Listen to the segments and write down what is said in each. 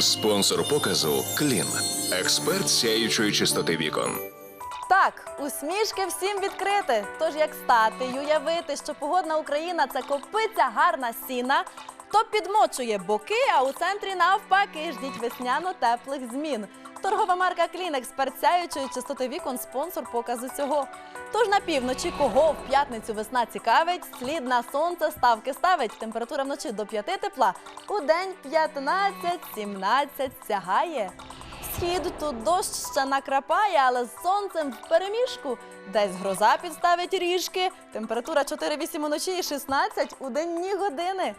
Спонсор показу Клін. Експерт сяючої чистоти вікон. Так, усмішки всім відкрити. Тож як стати й уявити, що погодна Україна це копиця гарна сіна, то підмочує боки, а у центрі навпаки ждіть весняно теплих змін. Торгова марка Клінек з сяючої чистоти вікон, спонсор показу цього. Тож на півночі кого в п'ятницю весна цікавить, слід на сонце ставки ставить. Температура вночі до 5 тепла, у день 15-17 сягає. Схід тут дощ ще накрапає, але з сонцем в переміжку. Десь гроза підставить ріжки. Температура 4-8 уночі і 16 у денні години.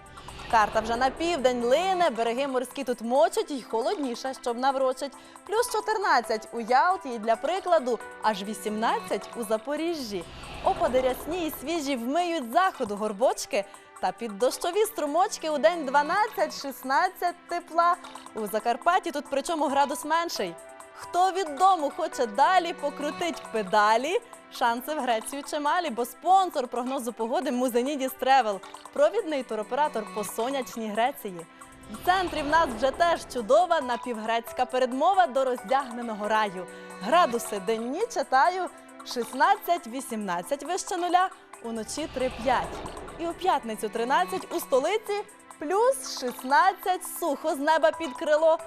Карта вже на південь лине, береги морські тут мочать і холодніше, щоб наврочить. Плюс 14 у Ялті і для прикладу аж 18 у Запоріжжі. Опади рясні і свіжі вмиють заходу горбочки. Та під дощові струмочки у день 12-16 тепла. У Закарпатті тут причому градус менший. Хто від дому хоче далі покрутить педалі? Шанси в Грецію чималі, бо спонсор прогнозу погоди Музенідіс Тревел, провідний туроператор по сонячній Греції. В центрі в нас вже теж чудова напівгрецька передмова до роздягненого раю. Градуси денні читаю 16-18 вище нуля, уночі 3-5. І у п'ятницю 13 у столиці плюс 16 сухо з неба під крило.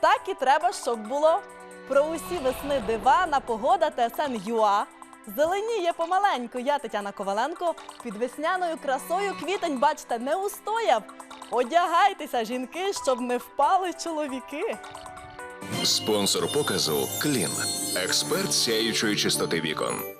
Так і треба, щоб було. Про усі весни дива на погода ТСН ЮА. Зеленіє помаленьку. Я Тетяна Коваленко. Під весняною красою квітень, бачите, не устояв. Одягайтеся, жінки, щоб не впали чоловіки. Спонсор показу Клін. Експерт сяючої чистоти вікон.